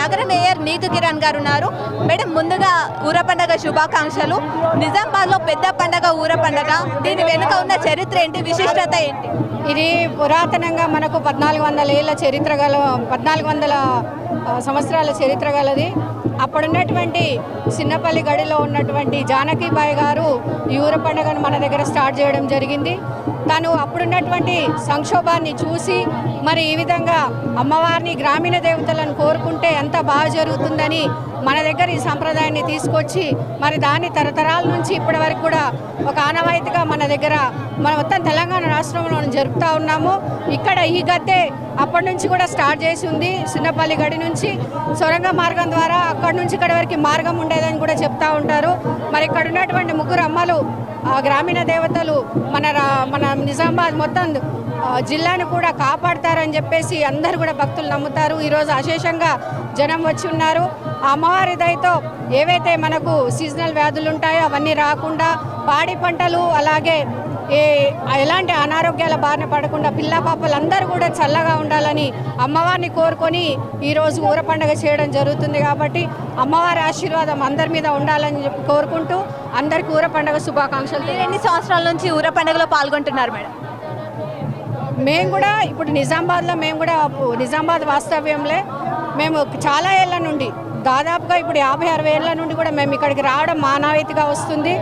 నగర మేయర్ నీతు కిరణ్ గారు ఉన్నారు. మేడం ముందుగా ఊర పండగ శుభాకాంక్షలు. నిజామాబాద్లో పెద్ద పండగ ఊర పండగ. దీని వెనుక ఉన్న చరిత్ర ఏంటి? విశిష్టత ఏంటి? ఇది పురాతనంగా మనకు పద్నాలుగు వందల ఏళ్ళ చరిత్ర గల పద్నాలుగు వందల సంవత్సరాల చరిత్ర గలది. అప్పుడున్నటువంటి చిన్నపల్లి గడిలో ఉన్నటువంటి జానకీబాయి గారు ఈ ఊర పండుగను మన దగ్గర స్టార్ట్ చేయడం జరిగింది. తను అప్పుడున్నటువంటి సంక్షోభాన్ని చూసి మరి ఈ విధంగా అమ్మవారిని గ్రామీణ దేవతలను కోరుకుంటే ఎంత బాగా జరుగుతుందని మన దగ్గర ఈ సంప్రదాయాన్ని తీసుకొచ్చి మరి దాన్ని తరతరాల నుంచి ఇప్పటి వరకు కూడా ఒక ఆనవాయితీగా మన దగ్గర మన మొత్తం తెలంగాణ రాష్ట్రంలో జరుపుతూ ఉన్నాము. ఇక్కడ ఈ గద్దె అప్పటి నుంచి కూడా స్టార్ట్ చేసి ఉంది. చిన్నపల్లి గడి నుంచి సొరంగ మార్గం ద్వారా అక్కడి నుంచి ఇక్కడ వరకు మార్గం ఉండేదని కూడా చెప్తా ఉంటారు. మరి ఇక్కడ ఉన్నటువంటి ముగ్గురు అమ్మలు గ్రామీణ దేవతలు మన రా- మన నిజామాబాద్ మొత్తం జిల్లాను కూడా కాపాడతారని చెప్పేసి అందరూ కూడా భక్తులు నమ్ముతారు. ఈరోజు అశేషంగా జనం వచ్చి ఉన్నారు. అమ్మవారి దయతో ఏవైతే మనకు సీజనల్ వ్యాధులు ఉంటాయో అవన్నీ రాకుండా పాడి పంటలు అలాగే ఏ ఎలాంటి అనారోగ్యాల బారిన పడకుండా పిల్ల పాపలు అందరూ కూడా చల్లగా ఉండాలని అమ్మవారిని కోరుకొని ఈరోజు ఊర పండుగ చేయడం జరుగుతుంది కాబట్టి అమ్మవారి ఆశీర్వాదం అందరి మీద ఉండాలని చెప్పి కోరుకుంటూ అందరికీ ఊర పండుగ శుభాకాంక్షలు ఎన్ని సంవత్సరాల నుంచి ఊర పండుగలో పాల్గొంటున్నారు మేడం? మేము కూడా ఇప్పుడు నిజామాబాద్లో మేము కూడా నిజామాబాద్ వాస్తవ్యంలే. మేము చాలా ఏళ్ళ నుండి దాదాపుగా ఇప్పుడు యాభై అరవై ఏళ్ళ నుండి కూడా మేము ఇక్కడికి రావడం మానవీతిగా వస్తుంది.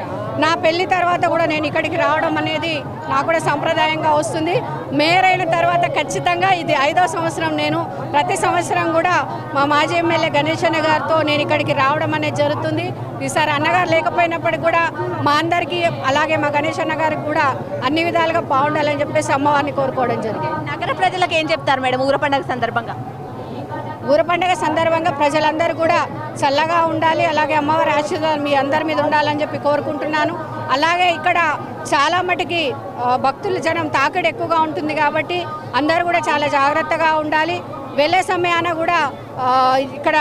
నా పెళ్ళి తర్వాత కూడా నేను ఇక్కడికి రావడం అనేది నాకు కూడా సంప్రదాయంగా వస్తుంది. మేయర్ అయిన తర్వాత ఖచ్చితంగా ఇది ఐదో సంవత్సరం నేను ప్రతి సంవత్సరం కూడా మా మాజీ ఎమ్మెల్యే గణేష్ అన్న గారితో నేను ఇక్కడికి రావడం అనేది జరుగుతుంది. ఈసారి అన్నగారు లేకపోయినప్పటికీ కూడా మా అందరికీ అలాగే మా గణేష్ అన్న గారికి కూడా అన్ని విధాలుగా బాగుండాలని చెప్పేసి అమ్మవారిని కోరుకోవడం జరిగింది. నగర ప్రజలకు ఏం చెప్తారు మేడం? ఊర పండుగ సందర్భంగా. ఊర పండుగ సందర్భంగా ప్రజలందరూ కూడా చల్లగా ఉండాలి అలాగే అమ్మవారి ఆశీర్వాదం మీ అందరి మీద ఉండాలని చెప్పి కోరుకుంటున్నాను. అలాగే ఇక్కడ చాలా మటుకి భక్తులు భక్తుల జనం తాకిడి ఎక్కువగా ఉంటుంది కాబట్టి అందరూ కూడా చాలా జాగ్రత్తగా ఉండాలి. వెళ్ళే సమయాన కూడా ఇక్కడ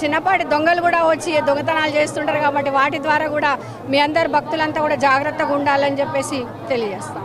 చిన్నపాటి దొంగలు కూడా వచ్చి దొంగతనాలు చేస్తుంటారు కాబట్టి వాటి ద్వారా కూడా మీ అందరు భక్తులంతా కూడా జాగ్రత్తగా ఉండాలని చెప్పేసి తెలియజేస్తాం.